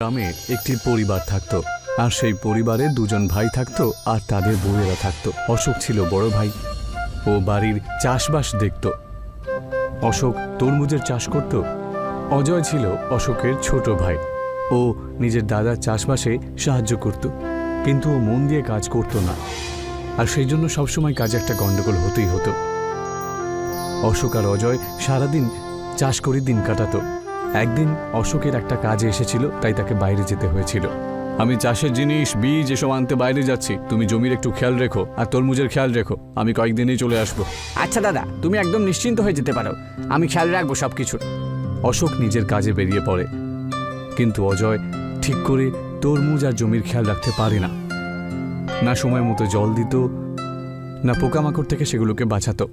গ্রামে একটি পরিবার থাকতো। আর সেই পরিবারে দুজন ভাই থাকতো আর তাদের বউয়েরা থাকতো। অশোক ছিল বড় ভাই। ও বাড়ির চাষবাস দেখত। অশোক তরমুজের চাষ করত। অজয় ছিল অশোকের ছোট ভাই। ও নিজের দাদার চাষবাসে সাহায্য করত। কিন্তু ও মন দিয়ে কাজ করত না। আর সেই জন্য সবসময় কাজে একটা গন্ডগোল হতেই হতো। অশোক আর অজয় সারাদিন চাষ করে দিন কাটাতো। একদিন অশোকের একটা কাজে এসেছিল তাই তাকে বাইরে যেতে হয়েছিল। আমি চাষের জিনিস বীজ এসব আনতে বাইরে যাচ্ছি। তুমি জমির একটু খেয়াল রেখো আর তরমুজের খেয়াল রেখো। আমি কয়েকদিনেই চলে আসব। আচ্ছা দাদা তুমি একদম নিশ্চিন্ত হয়ে যেতে পারো। আমি খেয়াল রাখব সব কিছুর অশোক নিজের কাজে বেরিয়ে পড়ে। কিন্তু অজয় ঠিক করে তরমুজ আর জমির খেয়াল রাখতে পারে না। না সময় মতো জল দিত না পোকামাকড় থেকে সেগুলোকে বাঁচাতো।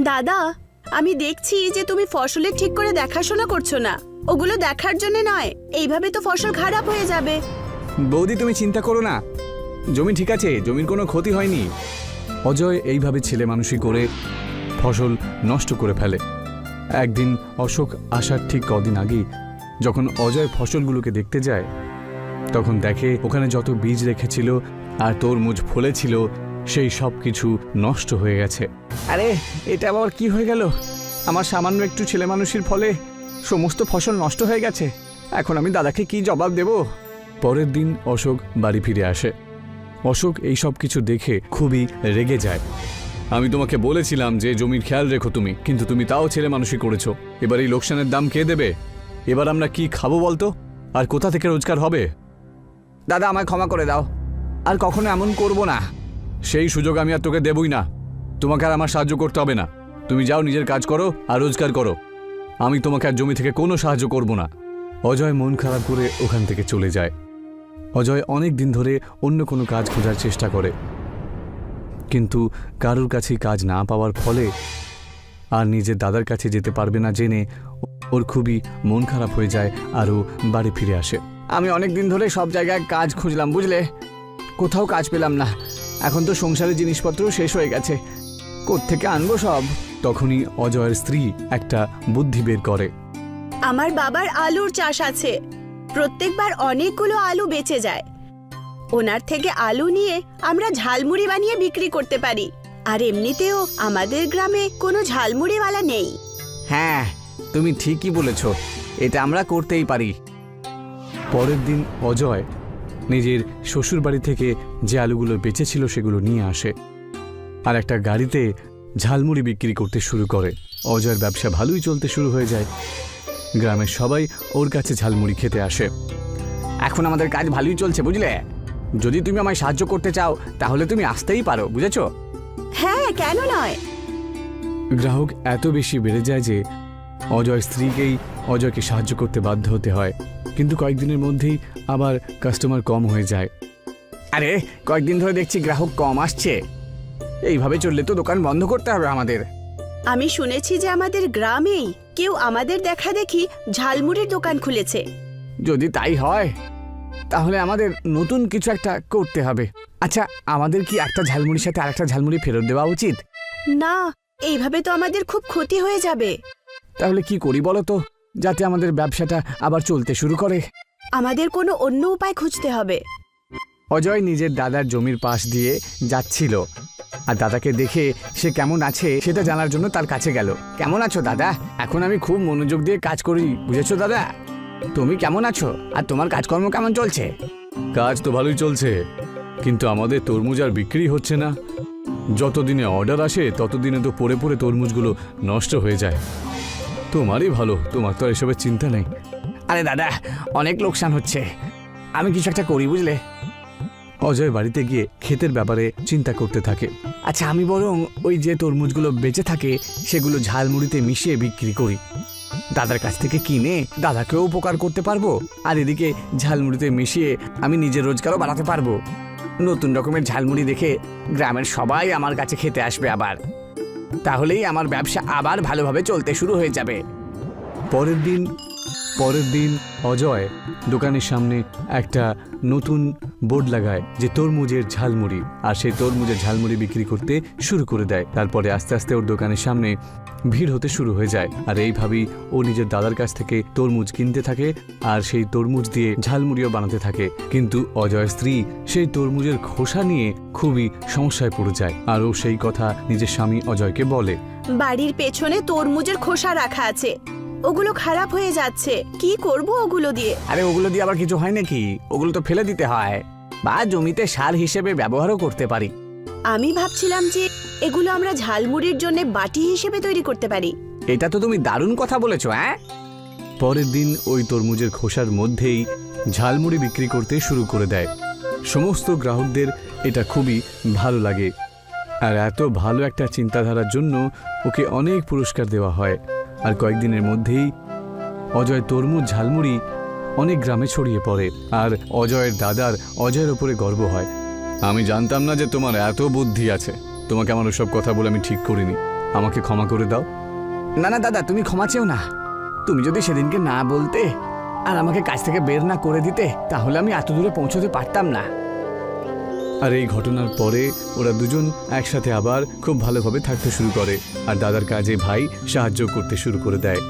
দাদা আমি দেখছি যে তুমি ফসলের ঠিক করে দেখাশোনা করছ না। ওগুলো দেখার জন্য নয়, এইভাবে তো ফসল খারাপ হয়ে যাবে। বৌদি, তুমি চিন্তা করো না। জমি ঠিক আছে, জমির কোনো ক্ষতি হয়নি। অজয় এইভাবে ছেলে মানুষই করে ফসল নষ্ট করে ফেলে। একদিন অশোক আসার ঠিক কদিন আগেই যখন অজয় ফসলগুলোকে দেখতে যায়, তখন দেখে ওখানে যত বীজ রেখেছিল আর তরমুজ ফলেছিল সেই সব কিছু নষ্ট হয়ে গেছে। আরে এটা আবার কি হয়ে গেল? আমার সামান্য একটু ছেলে মানুষের ফলে সমস্ত ফসল নষ্ট হয়ে গেছে। এখন আমি দাদাকে কি জবাব দেব? পরের দিন অশোক বাড়ি ফিরে আসে। অশোক এই সব কিছু দেখে খুবই রেগে যায়। আমি তোমাকে বলেছিলাম যে জমির খেয়াল রেখো তুমি কিন্তু তুমি তাও ছেলে মানুষই করেছ। এবার এই লোকসানের দাম কে দেবে? এবার আমরা কি খাব বলতো? আর কোথা থেকে রোজগার হবে? দাদা আমায় ক্ষমা করে দাও। আর কখনো এমন করব না। সেই সুযোগ আমি আর তোকে দেবই না। তোমাকে আর আমার সাহায্য করতে হবে না। তুমি যাও, নিজের কাজ করো আর রোজগার করো। আমি তোমাকে আর জমি থেকে কোনো সাহায্য করব না। অজয় মন খারাপ করে ওখান থেকে চলে যায়। অজয় অনেক দিন ধরে অন্য কোনো কাজ খোঁজার চেষ্টা করে। কিন্তু কারোর কাছেই কাজ না পাওয়ার ফলে আর নিজের দাদার কাছে যেতে পারবে না জেনে ওর খুবই মন খারাপ হয়ে যায় আর ও বাড়ি ফিরে আসে। আমি অনেক দিন ধরে সব জায়গায় কাজ খুঁজলাম, বুঝলে? কোথাও কাজ পেলাম না। এখন তো সংসারের জিনিসপত্র শেষ হয়ে গেছে। কোত্থেকে আনব সব? তখনই অজয়ের স্ত্রী একটা বুদ্ধি বের করে। আমার বাবার আলুর চাষ আছে। প্রত্যেকবার অনেকগুলো আলু বেঁচে যায়। ওনার থেকে আলু নিয়ে আমরা ঝালমুড়ি বানিয়ে বিক্রি করতে পারি। আর এমনিতেও আমাদের গ্রামে কোনো ঝালমুড়িওয়ালা নেই। হ্যাঁ তুমি ঠিকই বলেছ। এটা আমরা করতেই পারি। পরের দিন অজয় নিজের শ্বশুর বাড়ি থেকে যে আলুগুলো বেঁচেছিল সেগুলো নিয়ে আসে আর একটা গাড়িতে ঝালমুড়ি বিক্রি করতে শুরু করে। অজয়ের ব্যবসা ভালোই চলতে শুরু হয়ে যায়। গ্রামের সবাই ওর কাছে ঝালমুড়ি খেতে আসে। এখন আমাদের কাজ ভালোই চলছে বুঝলে? যদি তুমি আমায় সাহায্য করতে চাও তাহলে তুমি আসতেই পারো বুঝেছ? হ্যাঁ কেন নয়? গ্রাহক এত বেশি বেড়ে যায় যে অজয় স্ত্রীকেই অজয়কে সাহায্য করতে বাধ্য হতে হয়। কিন্তু কয়েকদিনের মধ্যেই আবার কাস্টমার কম হয়ে যায়। আরে কয়েকদিন ধরে দেখছি গ্রাহক কম আসছে। এইভাবে চললে তো দোকান বন্ধ করতে হবে আমাদের। আমি শুনেছি যে আমাদের গ্রামেই কেউ আমাদের দেখা দেখি ঝালমুড়ির দোকান খুলেছে। যদি তাই হয় তাহলে আমাদের নতুন কিছু একটা করতে হবে। আচ্ছা আমাদের কি একটা ঝালমুড়ির সাথে আরেকটা ঝালমুড়ি ফেরত দেওয়া উচিত? না এইভাবে তো আমাদের খুব ক্ষতি হয়ে যাবে। তাহলে কি করি বলো তো? যাতে আমাদের ব্যবসাটা আবার চলতে শুরু করে। আমাদের কোনো অন্য উপায় খুঁজতে হবে। অজয় নিজের দাদার জমির পাশ দিয়ে যাচ্ছিল। আর দাদাকে দেখে সে কেমন আছে সেটা জানার জন্য তার কাছে গেল। কেমন আছো দাদা? এখন আমি খুব মনোযোগ দিয়ে কাজ করি বুঝেছ দাদা? তুমি কেমন আছো? আর তোমার কাজকর্ম কেমন চলছে? কাজ তো ভালোই চলছে কিন্তু আমাদের তরমুজ আর বিক্রি হচ্ছে না। যতদিনে অর্ডার আসে ততদিনে তো পড়ে পড়ে তরমুজগুলো নষ্ট হয়ে যায়। তোমারই ভালো তোমার তো আর এসবের চিন্তা নেই। আরে দাদা অনেক লোকসান হচ্ছে। আমি কিছু একটা করি বুঝলে? অজয় বাড়িতে গিয়ে ক্ষেতের ব্যাপারে চিন্তা করতে থাকে। আচ্ছা আমি বরং ওই যে তরমুজগুলো বেঁচে থাকে সেগুলো ঝালমুড়িতে মিশিয়ে বিক্রি করি। দাদার কাছ থেকে কিনে দাদাকেও উপকার করতে পারব আর এদিকে ঝালমুড়িতে মিশিয়ে আমি নিজের রোজগারও বাড়াতে পারব। নতুন রকমের ঝালমুড়ি দেখে গ্রামের সবাই আমার কাছে খেতে আসবে আবার। তাহলেই আমার ব্যবসা আবার ভালোভাবে চলতে শুরু হয়ে যাবে। পরের দিন পরের দিন অজয় দোকানের সামনে একটা নতুন বোর্ড লাগায় যে তরমুজের ঝালমুড়ি। আর সেই তরমুজের ঝালমুড়ি বিক্রি করতে শুরু করে দেয়। তারপরে আস্তে আস্তে ওর দোকানের সামনে ভিড় হতে শুরু হয়ে যায়। আর এইভাবেই ও নিজের দাদার কাছ থেকে তরমুজ কিনতে থাকে আর সেই তরমুজ দিয়ে ঝালমুড়িও বানাতে থাকে। কিন্তু অজয় স্ত্রী সেই তরমুজের খোসা নিয়ে খুবই সমস্যায় পড়ে যায়। আর ও সেই কথা নিজের স্বামী অজয়কে বলে। বাড়ির পেছনে তরমুজের খোসা রাখা আছে। ওগুলো খারাপ হয়ে যাচ্ছে। কি করব ওগুলো দিয়ে? আরে ওগুলো দিয়ে আবার কিছু হয় নাকি? ওগুলো তো ফেলে দিতে হয়। বা জমিতে সার হিসেবে ব্যবহারও করতে পারি। আমি ভাবছিলাম যে এগুলো আমরা ঝালমুড়ির জন্য বাটি হিসেবে তৈরি করতে পারি। এটা তো তুমি দারুণ কথা বলেছ হ্যাঁ পরের দিন ওই তরমুজের খোসার মধ্যেই ঝালমুড়ি বিক্রি করতে শুরু করে দেয়। সমস্ত গ্রাহকদের এটা খুবই ভালো লাগে। আর এত ভালো একটা চিন্তাধারার জন্য ওকে অনেক পুরস্কার দেওয়া হয়। আর কয়েকদিনের মধ্যেই অজয় তরমুজ ঝালমুড়ি অনেক গ্রামে ছড়িয়ে পড়ে আর অজয়ের দাদার অজয়ের ওপরে গর্ব হয়। আমি জানতাম না যে তোমার এত বুদ্ধি আছে। তোমাকে আমার ওসব কথা বলে আমি ঠিক করিনি। আমাকে ক্ষমা করে দাও। না না, দাদা, তুমি ক্ষমা চেও না। তুমি যদি সেদিনকে না বলতে আর আমাকে কাজ থেকে বের না করে দিতে, তাহলে আমি এত দূরে পৌঁছতে পারতাম না। আর এই ঘটনার পরে ওরা দুজন একসাথে আবার খুব ভালোভাবে থাকতে শুরু করে আর দাদার কাজে ভাই সাহায্য করতে শুরু করে দেয়।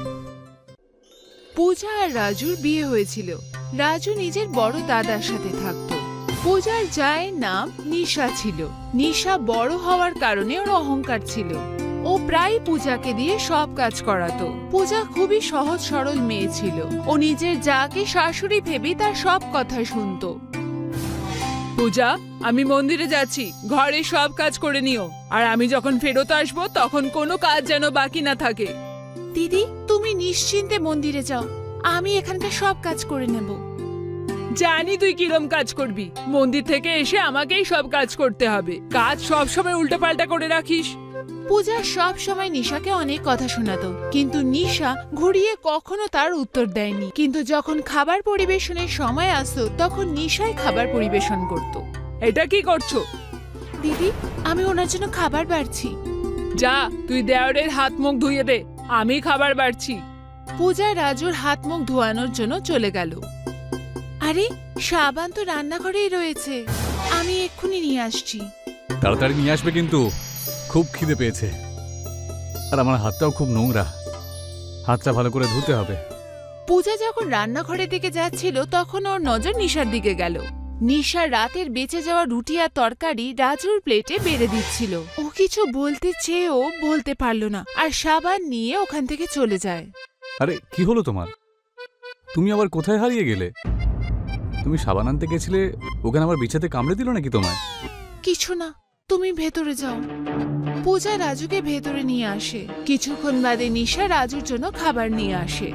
পূজা আর রাজুর বিয়ে হয়েছিল। রাজু নিজের বড় দাদার সাথে থাকত। পূজার জায়ের নাম নিশা ছিল। নিশা বড় হওয়ার কারণে ওর অহংকার ছিল। ও প্রায় পূজাকে দিয়ে সব কাজ করাতো। পূজা খুবই সহজ সরল মেয়ে ছিল। ও নিজের যাকে শাশুড়ি ভেবে তার সব কথা শুনতো। পূজা আমি মন্দিরে যাচ্ছি। ঘরে সব কাজ করে নিও। আর আমি যখন ফেরত আসব তখন কোনো কাজ যেন বাকি না থাকে। দিদি তুমি নিশ্চিন্তে মন্দিরে যাও। আমি এখানকার সব কাজ করে নেব। জানি তুই কিরম কাজ করবি। মন্দির থেকে এসে আমাকেই সব কাজ করতে হবে। কাজ সব সময় উল্টোপাল্টা করে রাখিস। পূজা সব সময় নিশাকে অনেক কথা শোনাতো কিন্তু নিশা ঘুরিয়ে কখনো তার উত্তর দেয়নি। কিন্তু যখন খাবার পরিবেশনের সময় আসতো তখন নিশাই খাবার পরিবেশন করত। এটা কি করছ? দিদি আমি ওনার জন্য খাবার বাড়ছি। যা তুই দেওয়ারের হাত মুখ ধুয়ে দে আমি খাবার বাড়ছি। পূজা রাজুর হাত মুখ ধোয়ানোর জন্য চলে গেল। আরে সাবান তো রান্নাঘরেই রয়েছে। আমি এক্ষুনি নিয়ে আসছি। তাড়াতাড়ি নিয়ে আসবে কিন্তু। খুব খিদে পেয়েছে। আর আমার হাতটাও খুব নোংরা। হাতটা ভালো করে ধুতে হবে। পূজা যখন রান্নাঘরের দিকে যাচ্ছিল তখন ওর নজর নিশার দিকে গেল। নিশা রাতের বেঁচে যাওয়া রুটি আর তরকারি রাজুর প্লেটে বেড়ে দিচ্ছিল। ও কিছু বলতে চেয়েও বলতে পারল না আর সাবান নিয়ে ওখান থেকে চলে যায়। আরে কি হলো তোমার? তুমি আবার কোথায় হারিয়ে গেলে? তুমি সাবান আনতে গেছিলে ওখানে আবার বিছাতে কামড়ে দিল নাকি তোমায়? কিছু না তুমি ভেতরে যাও। পূজা রাজুকে ভেতরে নিয়ে আসে। কিছুক্ষণ বাদে নিশা রাজুর জন্য খাবার নিয়ে আসে।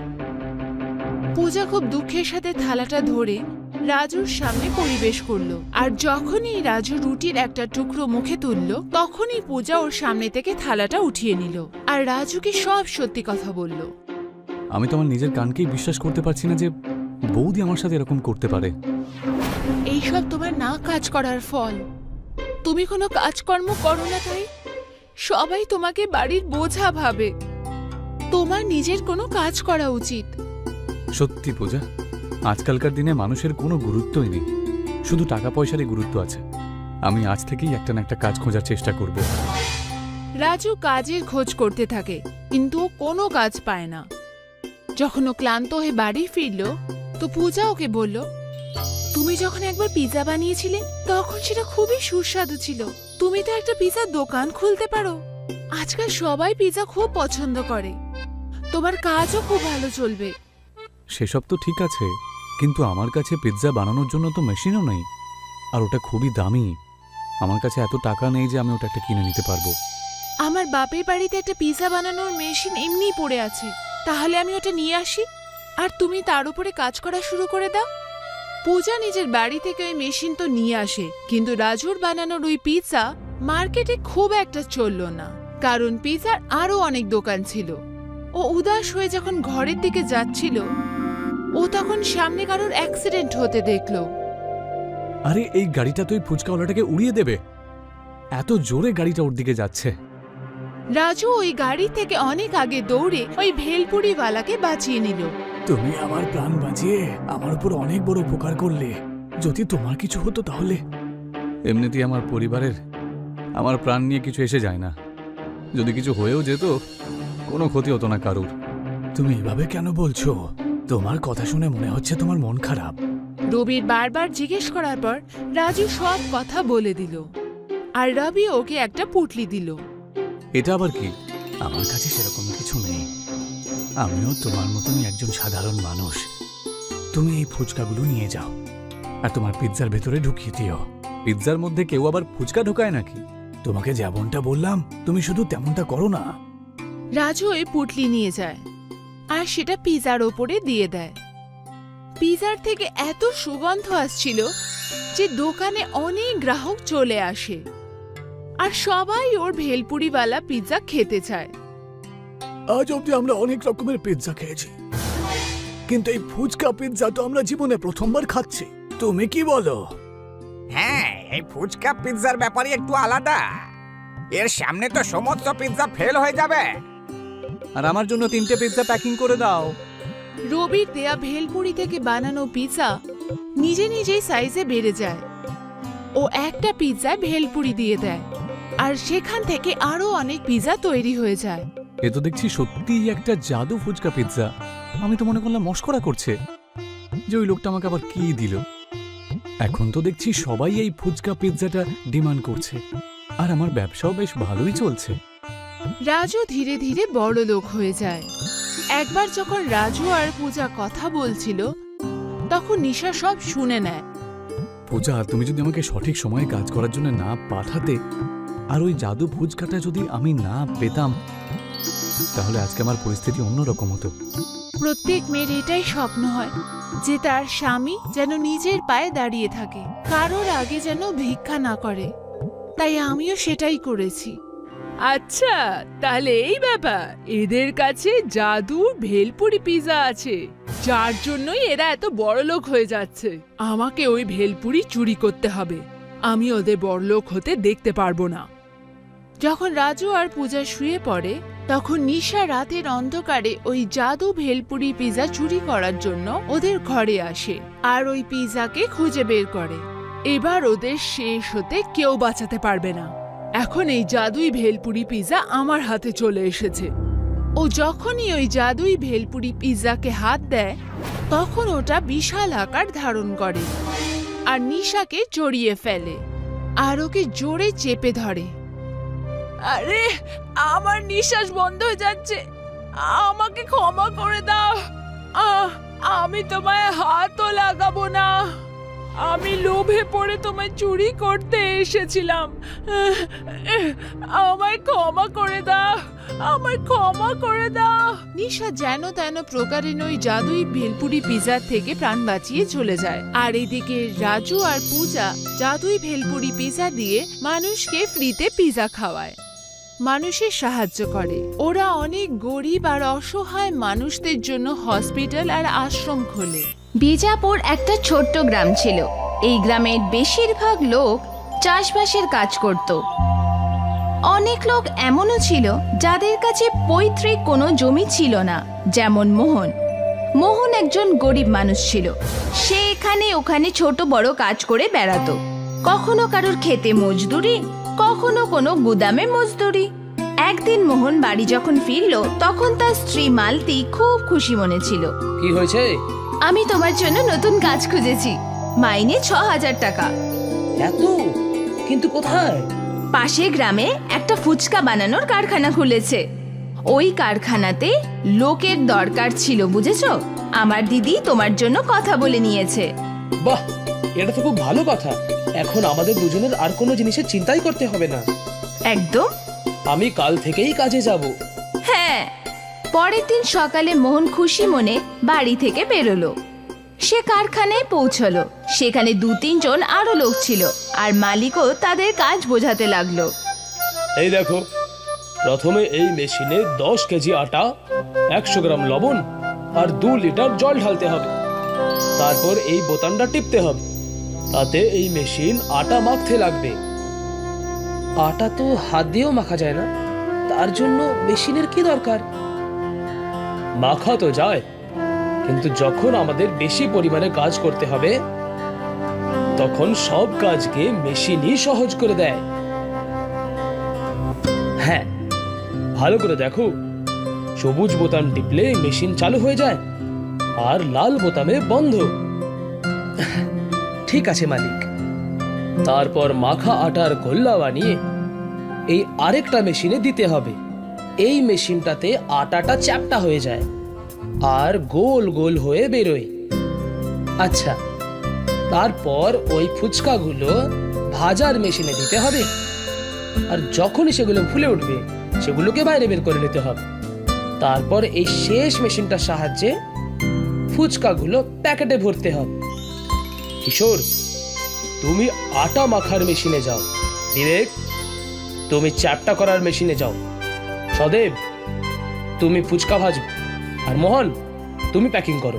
পূজা খুব দুঃখের সাথে থালাটা ধরে রাজুর সামনে পরিবেশ করল। আর যখনই রাজু রুটির একটা টুকরো মুখে তুললো তখনই পূজা ওর সামনে থেকে থালাটা উঠিয়ে নিল। আর রাজুকে সব সত্যি কথা বলল। আমি তো আমার নিজের কানকেই বিশ্বাস করতে পারছি না যে বৌদি আমার সাথে এরকম করতে পারে। এইসব তোমার না কাজ করার ফল। তুমি কোনো কাজকর্ম করো না তাই? সবাই তোমাকে বাড়ির বোঝা ভাবে। তোমার নিজের কোনো কাজ করা উচিত। সত্যি পূজা আজকালকার দিনে মানুষের কোনো গুরুত্বই নেই। শুধু টাকা পয়সারই গুরুত্ব আছে। আমি আজ থেকেই একটা না একটা কাজ খোঁজার চেষ্টা করব। রাজু কাজের খোঁজ করতে থাকে কিন্তু ও কোনো কাজ পায় না। যখন ও ক্লান্ত হয়ে বাড়ি ফিরল তো পূজা ওকে বলল তুমি যখন একবার পিৎজা বানিয়েছিলে তখন সেটা খুবই সুস্বাদু ছিল। তুমি তো একটা পিৎজার দোকান খুলতে পারো। আজকাল সবাই পিৎজা খুব পছন্দ করে। তোমার কাজও খুব ভালো চলবে। সেসব তো ঠিক আছে কিন্তু আমার কাছে পিৎজা বানানোর জন্য তো মেশিনও নেই। আর ওটা খুবই দামি। আমার কাছে এত টাকা নেই যে আমি ওটা একটা কিনে নিতে পারব। আমার বাপের বাড়িতে একটা পিৎজা বানানোর মেশিন এমনিই পড়ে আছে। তাহলে আমি ওটা নিয়ে আসি। আর তুমি তার উপরে কাজ করা শুরু করে দাও। পূজা নিজের বাড়ি থেকে ওই মেশিন তো নিয়ে আসে কিন্তু রাজুর বানানোর ওই পিৎজা মার্কেটে খুব একটা চলল না কারণ পিৎজার আরও অনেক দোকান ছিল। ও উদাস হয়ে যখন ঘরের দিকে যাচ্ছিল ও তখন সামনে কারোর অ্যাক্সিডেন্ট হতে দেখল। আরে এই গাড়িটা তো ওই ফুচকাওয়ালাটাকে উড়িয়ে দেবে। এত জোরে গাড়িটা ওর দিকে যাচ্ছে। রাজু ওই গাড়ি থেকে অনেক আগে দৌড়ে ওই ভেলপুরিওয়ালাকে বাঁচিয়ে নিল। তুমি আমার প্রাণ বাঁচিয়ে আমার উপর অনেক বড় উপকার করলে। যদি তোমার কিছু হতো তাহলে? এমনিতেই আমার পরিবারের আমার প্রাণ নিয়ে কিছু এসে যায় না। যদি কিছু হয়েও যেত কোনো ক্ষতি হতো না কারুর। তুমি এভাবে কেন বলছো? তোমার কথা শুনে মনে হচ্ছে তোমার মন খারাপ। রবির বারবার জিজ্ঞেস করার পর রাজু সব কথা বলে দিল। আর রবি ওকে একটা পুটলি দিল। এটা আবার কি? আমার কাছে সেরকম আমিও তোমার মতনই একজন সাধারণ মানুষ। তুমি এই ফুচকাগুলো নিয়ে যাও আর তোমার পিৎজার ভেতরে ঢুকিয়ে দিও। পিৎজার মধ্যে কেউ আবার ফুচকা ঢোকায় নাকি? তোমাকে যেমনটা বললাম তুমি শুধু তেমনটা করো না। রাজু ওই পুটলি নিয়ে যায় আর সেটা পিজার ওপরে দিয়ে দেয়। পিজার থেকে এত সুগন্ধ আসছিল যে দোকানে অনেক গ্রাহক চলে আসে। আর সবাই ওর ভেলপুরিওয়ালা পিৎজা খেতে চায়। আজ অব্দি আমরা অনেক রকমের পিৎজা খেয়েছি। কিন্তু এই ফুচকা পিৎজা তো আমরা জীবনে প্রথমবার খাচ্ছি। তুমি কি বলো? হ্যাঁ এই ফুচকা পিৎজার ব্যাপারে একটু আলাদা। এর সামনে তো সমস্ত পিৎজা ফেল হয়ে যাবে। আর আমার জন্য তিনটে পিৎজা প্যাকিং করে দাও। রবির দেয়া ভেলপুরি থেকে বানানো পিৎজা নিজে নিজেই সাইজে বেড়ে যায়। ও একটা পিৎজায় ভেলপুরি দিয়ে দেয়। আর সেখান থেকে আরও অনেক পিৎজা তৈরি হয়ে যায়। এ তো দেখছি সত্যিই একটা জাদু ফুচকা পিৎজা আমি তো মনে করলাম মস্করা করছে। যে ওই লোকটা আমাকে আবার কি দিল? এখন তো দেখছি সবাই এই ফুচকা পিৎজাটা ডিমান্ড করছে। আর আমার ব্যবসাও বেশ ভালোই চলছে। রাজু ধীরে ধীরে বড় লোক হয়ে যায়। একবার যখন রাজু আর পূজা কথা বলছিল তখন নিশা সব শুনে নেয়। পূজা তুমি যদি আমাকে সঠিক সময়ে কাজ করার জন্য না পাঠাতে আর ওই জাদু ফুচকাটা যদি আমি না পেতাম তাহলে আজকে আমার পরিস্থিতি অন্যরকম হতো। প্রত্যেক মেয়ের এটাই স্বপ্ন হয় যে তার স্বামী যেন নিজের পায়ে দাঁড়িয়ে থাকে কারোর আগে যেন ভিক্ষা না করে। তাই আমিও সেটাই করেছি। আচ্ছা তাহলে এই ব্যাপার এদের কাছে জাদুর ভেলপুরি পিজা আছে যার জন্যই এরা এত বড় লোক হয়ে যাচ্ছে। আমাকে ওই ভেলপুরি চুরি করতে হবে আমি ওদের বড় লোক হতে দেখতে পারব না। যখন রাজু আর পূজা শুয়ে পড়ে তখন নিশা রাতের অন্ধকারে ওই জাদু ভেলপুরি পিজা চুরি করার জন্য ওদের ঘরে আসে আর ওই পিজাকে খুঁজে বের করে। এবার ওদের শেষ হতে কেউ বাঁচাতে পারবে না। এখন এই জাদুই ভেলপুরি পিজা আমার হাতে চলে এসেছে। ও যখনই ওই জাদুই ভেলপুরি পিজাকে হাত দেয়, তখন ওটা বিশাল আকার ধারণ করে আর নিশাকে জড়িয়ে ফেলে আর ওকে জোরে চেপে ধরে। আরে, আমার নিঃশ্বাস বন্ধ হয়ে যাচ্ছে। আমাকে ক্ষমা করে দাও। আমি তোমায় হাতও লাগাবো না। আমি লোভে পড়ে তোমায় চুরি করতে এসেছিলাম। আমায় ক্ষমা করে দাও। আমায় ক্ষমা করে দাও। নিশা যেন তেন প্রকারেণ ওই জাদুই ভেলপুরি পিজার থেকে প্রাণ বাঁচিয়ে চলে যায়। আর এদিকে রাজু আর পূজা জাদুই ভেলপুরি পিজা দিয়ে মানুষকে ফ্রিতে পিজা খাওয়ায়। মানুষের সাহায্য করে। ওরা অনেক গরিব আর অসহায় মানুষদের জন্য হসপিটাল আর আশ্রম খোলে। বিজাপুর একটা ছোট্ট গ্রাম ছিল। এই গ্রামের বেশিরভাগ লোক চাষবাসের কাজ করত। অনেক লোক এমনও ছিল যাদের কাছে পৈতৃক কোনো জমি ছিল না, যেমন মোহন। মোহন একজন গরিব মানুষ ছিল। সে এখানে ওখানে ছোট বড় কাজ করে বেড়াতো। কখনো কারোর খেতে মজদুরি কখনো কোনো গুদামে মজদুরি। একদিন মোহন বাড়ি যখন ফিরল তখন তার স্ত্রী মালতি খুব খুশি মনে ছিল। কি হয়েছে? আমি তোমার জন্য নতুন কাজ খুঁজেছি। মাইনে ছ হাজার টাকা। এত? কিন্তু কোথায়? পাশের গ্রামে একটা ফুচকা বানানোর কারখানা খুলেছে। ওই কারখানাতে লোকের দরকার ছিল বুঝেছ? আমার দিদি তোমার জন্য কথা বলে নিয়েছে। বাহ! এটা তো খুব ভালো কথা। এখন আমাদের দুজনের আর কোনো জিনিসের চিন্তাই করতে হবে না। একদম। আমি কাল থেকেই কাজে যাব। হ্যাঁ পরের দিন সকালে মোহন খুশি মনে বাড়ি থেকে বেরোলো। সে কারখানায় পৌঁছলো। সেখানে দু তিনজন আরও লোক ছিল আর মালিকও তাদের কাজ বোঝাতে লাগল। এই দেখো প্রথমে এই মেশিনে দশ কেজি আটা একশো গ্রাম লবণ আর দু লিটার জল ঢালতে হবে। তারপর এই বোতামটা টিপতে হবে। তাতে এই মেশিন আটা মাখতে লাগবে। আটা তো হাত দিয়েও মাখা যায় না। তার জন্য মেশিনের কি দরকার? মাখা তো যায় কিন্তু যখন আমাদের বেশি পরিমাণে কাজ করতে হবে তখন সব কাজকে মেশিনই সহজ করে দেয়। হ্যাঁ। ভালো করে দেখো সবুজ বোতাম টিপলে মেশিন চালু হয়ে যায়। আর লাল বোতামে বন্ধ। ঠিক আছে মালিক। তারপর মাখা আটার গোল্লা বানিয়ে এই আরেকটা মেশিনে দিতে হবে। এই মেশিনটাতে আটাটা চ্যাপটা হয়ে যায় আর গোল গোল হয়ে বেরোয়। আচ্ছা। তারপর ওই ফুচকাগুলো ভাজার মেশিনে দিতে হবে। আর যখনই সেগুলো ফুলে উঠবে সেগুলোকে বাইরে বের করে নিতে হবে। তারপর এই শেষ মেশিনটার সাহায্যে ফুচকাগুলো প্যাকেটে ভরতে হবে। কিশোর তুমি আটা মাখার মেশিনে যাও। বিবেক তুমি চ্যাপটা করার মেশিনে যাও। সদেব তুমি ফুচকা ভাজবে। আর মোহন তুমি প্যাকিং করো।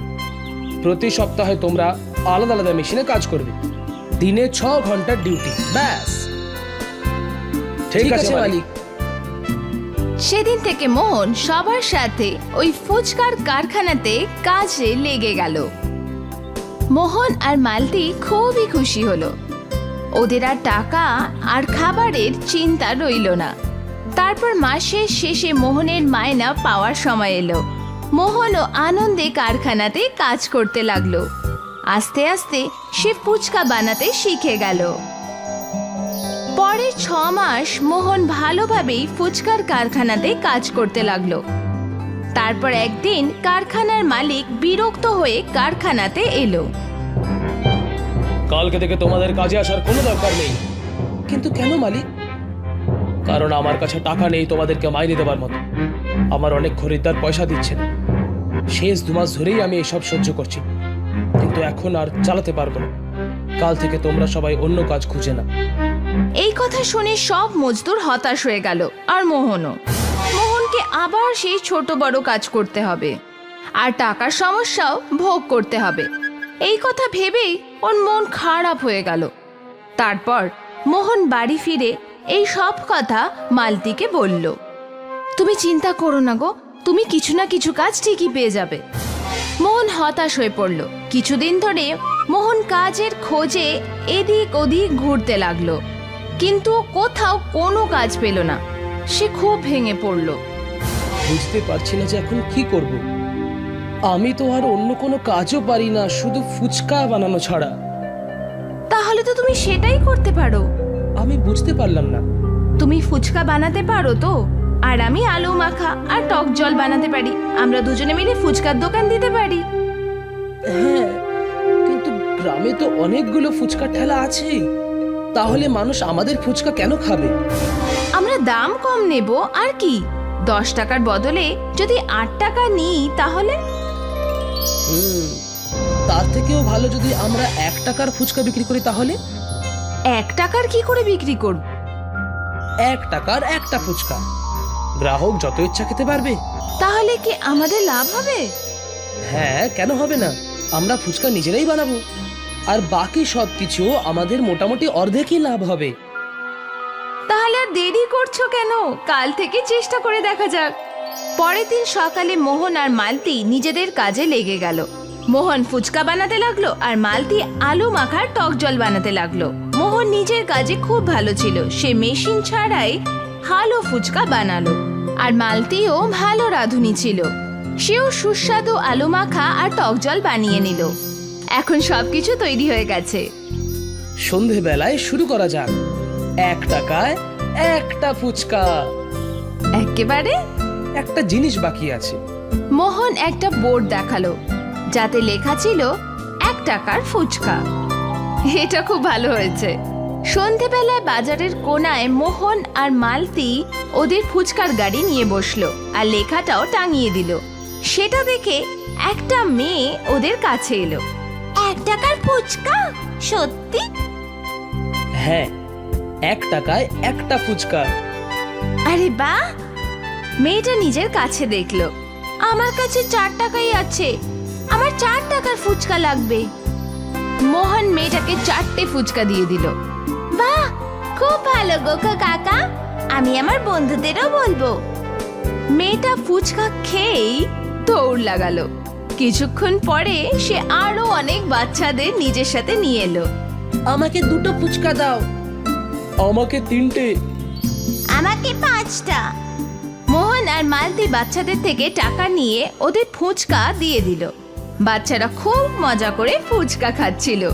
প্রতি সপ্তাহে তোমরা আলাদা আলাদা মেশিনে কাজ করবে। দিনে ছ ঘণ্টার ডিউটি ব্যাস। ঠিক আছে মালিক। সেদিন থেকে মোহন সবার সাথে ওই ফুচকার কারখানাতে কাজে লেগে গেল। মোহন আর মালতি খুবই খুশি হলো। ওদের আর টাকা আর খাবারের চিন্তা রইল না। তারপর মাসের শেষে মোহনের মায়না পাওয়ার সময় এলো। মোহনও আনন্দে কারখানাতে কাজ করতে লাগল। আস্তে আস্তে সে ফুচকা বানাতে শিখে গেল। পরের ছ মাস মোহন ভালোভাবেই ফুচকার কারখানাতে কাজ করতে লাগল। তারপর একদিন কারখানার মালিক বিরক্ত হয়ে কারখানাতে এলো। কালকে থেকে তোমাদের কাজে আসার কোনো দরকার নেই। কিন্তু কেন মালিক? কারণ আমার কাছে টাকা নেই তোমাদেরকে মাইনে দেবার মতো। আমার অনেক খরিদ্দার পয়সা দিচ্ছে না। শেষ দু মাস ধরেই আমি এসব সহ্য করছি। কিন্তু এখন আর চালাতে পারব না। কাল থেকে তোমরা সবাই অন্য কাজ খুঁজে না এই কথা শুনে সব মজদুর হতাশ হয়ে গেল, আর মোহনও। মোহনকে আবার সেই ছোট বড় কাজ করতে হবে, আর টাকার সমস্যাও ভোগ করতে হবে। এই কথা ভেবেই ওর মন খারাপ হয়ে গেল। তারপর মোহন বাড়ি ফিরে এই সব কথা মালতিকে বলল, তুমি চিন্তা করো না গো, তুমি কিছু না কিছু কাজ ঠিকই পেয়ে যাবে। মোহন হতাশ হয়ে পড়ল। কিছুদিন ধরে মোহন কাজের খোঁজে এদিক ওদিক ঘুরতে লাগল। কিন্তু কোথাও কোনো কাজ পেল না। সে খুব ভেঙে পড়ল। বুঝতে পারছি না যে এখন কি করব। আমি তো আর অন্য কোনো কাজও পারি না শুধু ফুচকা বানানো ছাড়া। তাহলে তো তুমি সেটাই করতে পারো। আমি বুঝতে পারলাম না। তুমি ফুচকা বানাতে পারো তো? আর আমি আলু মাখা আর টক জল বানাতে পারি। আমরা দুজনে মিলে ফুচকার দোকান দিতে পারি। হ্যাঁ কিন্তু গ্রামে তো অনেকগুলো ফুচকা ঠেলা আছে তাহলে মানুষ আমাদের ফুচকা কেন খাবে? আমরা দাম কম নেব আর কি? দশ টাকার বদলে যদি আট টাকা নিই তাহলে? হুম তার থেকেও ভালো যদি আমরা এক টাকার ফুচকা বিক্রি করি তাহলে? এক টাকার কি করে বিক্রি করব? এক টাকার একটা ফুচকা। গ্রাহক যত ইচ্ছা খেতে পারবে। তাহলে কি আমাদের লাভ হবে? হ্যাঁ কেন হবে না? আমরা ফুচকা নিজেরাই বানাবো। আর বাকি সব কিছু আমাদের মোটামুটি অর্ধেকই লাভ হবে। তাহলে আর দেরি করছ কেন? কাল থেকে চেষ্টা করে দেখা যাক। পরের দিন সকালে মোহন আর মালতি নিজেদের কাজে লেগে গেল। মোহন ফুচকা বানাতে লাগল আর মালতি আলু মাখার টক জল বানাতে লাগল। মোহন নিজের কাজে খুব ভালো ছিল। সে মেশিন ছাড়াই ভালো ফুচকা বানালো। আর মালতিও ভালো রাঁধুনি ছিল। সেও সুস্বাদু আলু মাখা আর টক জল বানিয়ে নিল। এখন সবকিছু তৈরি হয়ে গেছে। সন্ধেবেলায় শুরু করা যাক। এক টাকায় একটা ফুচকা। একেবারে একটা জিনিস বাকি আছে। মোহন একটা বোর্ড দেখাল যাতে লেখা ছিল এক টাকার ফুচকা। এটা খুব ভালো হয়েছে। সন্ধেবেলায় বাজারের কোনায় মোহন আর মালতি ওদের ফুচকার গাড়ি নিয়ে বসল আর লেখাটাও টাঙিয়ে দিল। সেটা দেখে একটা মেয়ে ওদের কাছে এলো। টাকার ফুচকা? সত্যি? হ্যাঁ এক টাকায় একটা ফুচকা। আরে বা মেয়েটা নিজের কাছে দেখল। আমার কাছে চার টাকাই আছে। আমার চার টাকার ফুচকা লাগবে। মোহন মেয়েটাকে চারটে ফুচকা দিয়ে দিল। বাহ খুব ভালো গো কাকা। আমি আমার বন্ধুদেরও বলব। মেয়েটা ফুচকা খেয়েই দৌড় লাগালো। কিছুক্ষণ পরে সে আরও অনেক বাচ্চাদের নিজের সাথে নিয়ে এলো। আমাকে দুটো ফুচকা দাও। আমাকে তিনটে। আমাকে পাঁচটা। মোহন আর মালতি বাচ্চাদের থেকে টাকা নিয়ে ওদের ফুচকা দিয়ে দিল। বাচ্চারা খুব মজা করে ফুচকা খাচ্ছিল।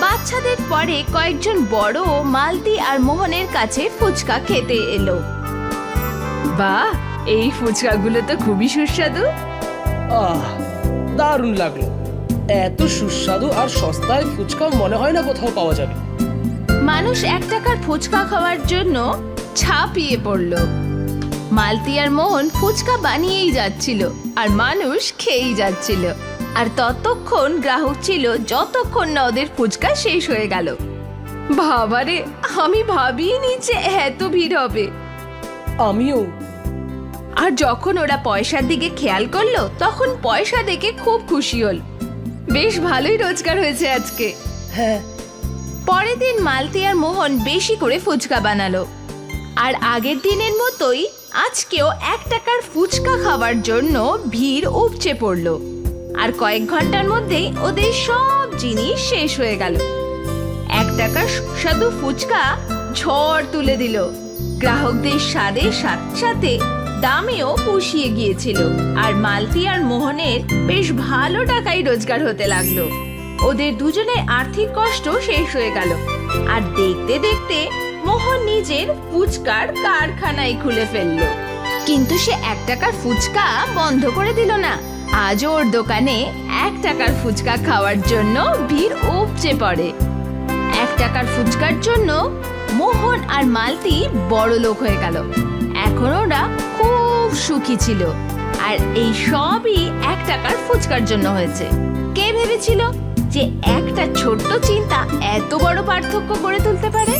বাচ্চাদের পরে কয়েকজন বড় মালতি আর মোহনের কাছে ফুচকা খেতে এলো। বাহ এই ফুচকাগুলো তো খুবই সুস্বাদু। আহ দারুণ লাগল। এত সুস্বাদু আর সস্তায় ফুচকা মনে হয় না কোথাও পাওয়া যাবে। মানুষ এক টাকার ফুচকা খাওয়ার জন্য ছাপিয়ে পড়ল। মালতি আর মোহন ফুচকা বানিয়েই যাচ্ছিল আর মানুষ খেয়েই যাচ্ছিল। আর ততক্ষণ গ্রাহক ছিল যতক্ষণ না ওদের ফুচকা শেষ হয়ে গেল। বাবারে আমি ভাবিনি যে এত ভিড় হবে। আমিও আর যখন ওরা পয়সার দিকে খেয়াল করল তখন পয়সা দেখে খুব খুশি হল। বেশ ভালোই রোজগার হয়েছে আজকে। হ্যাঁ। পরের দিন মালতি আর মোহন বেশি করে ফুচকা বানালো। আর আগের দিনের মতোই আজকেও এক টাকার ফুচকা খাওয়ার জন্য ভিড় উপচে পড়ল। আর কয়েক ঘণ্টার মধ্যেই ওদের সব জিনিস শেষ হয়ে গেল। এক টাকার সুস্বাদু ফুচকা ঝড় তুলে দিল। গ্রাহকদের স্বাদের সাথে সাথে দামেও পুষিয়ে গিয়েছিল। আর মালতি আর মোহনের বেশ ভালো টাকাই রোজগার হতে লাগল। ওদের দুজনের আর্থিক কষ্ট শেষ হয়ে গেল। আর দেখতে দেখতে মোহন নিজের ফুচকার কারখানায় খুলে ফেলল। কিন্তু সে এক টাকার ফুচকা বন্ধ করে দিল না। আজও ওর দোকানে এক টাকার ফুচকা খাওয়ার জন্য ভিড় উপচে পড়ে। এক টাকার ফুচকার জন্য মোহন আর মালতি বড় লোক হয়ে গেল। এখন ওরা খুব সুখী ছিল। আর এই সবই এক টাকার ফুচকার জন্য হয়েছে। কে ভেবেছিল যে একটা ছোট্ট চিন্তা এত বড় পার্থক্য করে তুলতে পারে?